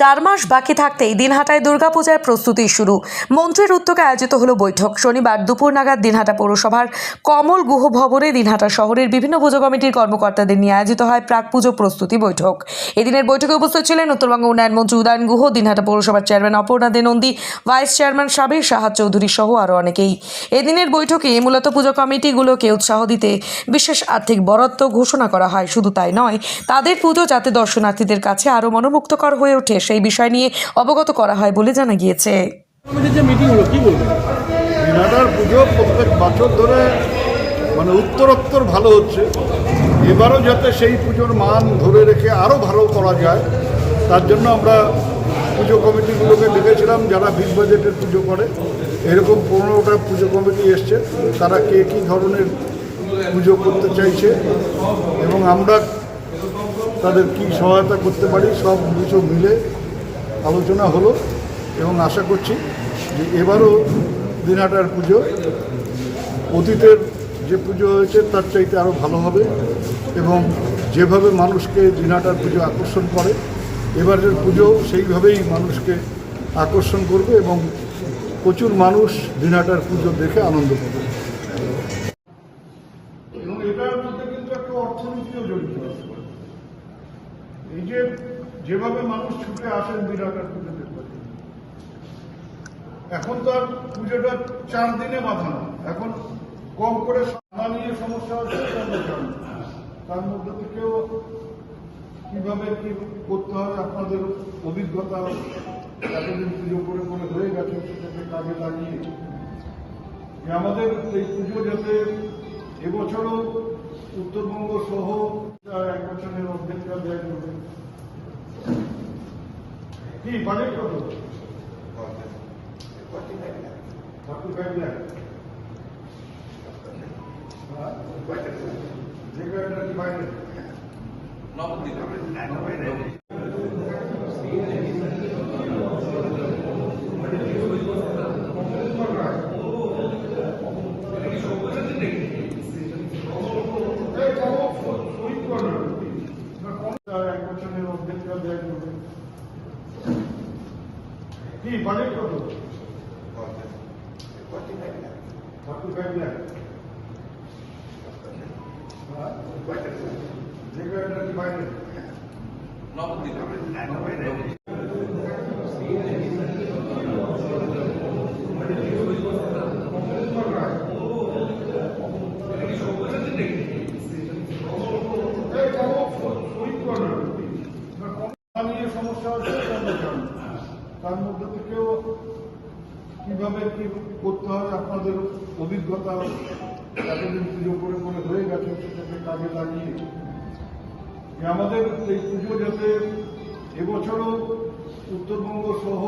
চার মাস বাকি থাকতেই দিনহাটায় দুর্গাপূজার প্রস্তুতি শুরু। মন্ত্রীর উদ্যোগে আয়োজিত হলো বৈঠক। শনিবার দুপুর নাগাদ দিনহাটা পৌরসভার কমল গুহ ভবনে দিনহাটা শহরের বিভিন্ন পুজো কমিটির কর্মকর্তাদের নিয়ে আয়োজিত হয় প্রাক পুজো প্রস্তুতি বৈঠক। এদিনের বৈঠকে উপস্থিত ছিলেন উত্তরবঙ্গ উন্নয়ন মন্ত্রী উদয়ন গুহ, দিনহাটা পৌরসভার chairman Aparna De Nandi vice chairman Sabir Sahad Chowdhury সহ আরও অনেকেই। এদিনের বৈঠকে মূলত পুজো কমিটিগুলোকে উৎসাহ দিতে বিশেষ আর্থিক বরাদ্দ ঘোষণা করা হয়। শুধু তাই নয়, তাদের পুজো যাতে দর্শনার্থীদের কাছে আরও মনোমুগ্ধকর হয়ে ওঠে সেই বিষয় নিয়ে অবগত করা হয় বলে জানা গিয়েছে। আমাদের যে মিটিং হলো কি বলবেন? পুজো প্রত্যেক বছর ধরে মানে উত্তরোত্তর ভালো হচ্ছে। এবারও যাতে সেই পুজোর মান ধরে রেখে আরও ভালো করা যায় তার জন্য আমরা পুজো কমিটিগুলোকে ডেকেছিলাম যারা বিগ বাজেটের পুজো করে। এরকম পনেরোটা পুজো কমিটি এসছে তারা কে কী ধরনের পুজো করতে চাইছে এবং আমরা তাদের কি সহায়তা করতে পারি, সব কিছু মিলে আলোচনা হলো এবং আশা করছি যে এবারও দিনহাটার পুজো, অতীতের যে পুজো হয়েছে তার চাইতে আরও ভালো হবে এবং যেভাবে মানুষকে দিনহাটার পুজো আকর্ষণ করে, এবারের পুজো সেইভাবেই মানুষকে আকর্ষণ করবে এবং প্রচুর মানুষ দিনহাটার পুজো দেখে আনন্দ পাবে। এই যে যেভাবে মানুষ ছুটে আসেন বিরাটার পুজো দেখতে এখন তো আর পুজোটা চার দিনে বাঁধানো। এখন কম করে সাদা নিয়ে সমস্যা। তার মধ্যে থেকেও কীভাবে কি করতে হয়, আপনাদের অভিজ্ঞতা এতদিন পুজো করে করে হয়ে গেছে, সেটাকে কাজে লাগিয়ে। আমাদের এই পুজো যাতে এবছরও উত্তরবঙ্গ সহ এক বছরের অর্ধেকটা ব্যয় করবে কি বাজেট কত? ফাইভ ল্যাখ যেগুলো এটা কি বাইরে এক বছরের অর্ধেকটা ব্যয় করবে কি বাজেট কত ফর্টি ফাইভ ল্যাখ যেগুলো এটা কি বাইরে নিয়ে সমস্যা হচ্ছে সেটা আমরা জানি। তার মধ্যে থেকেও কীভাবে কি করতে হবে আপনাদের অভিজ্ঞতা এতদিন পুজো করে করে হয়ে গেছে, সেটাকে কাজে লাগিয়ে। আমাদের এই পুজো যাতে এবছরও উত্তরবঙ্গ সহ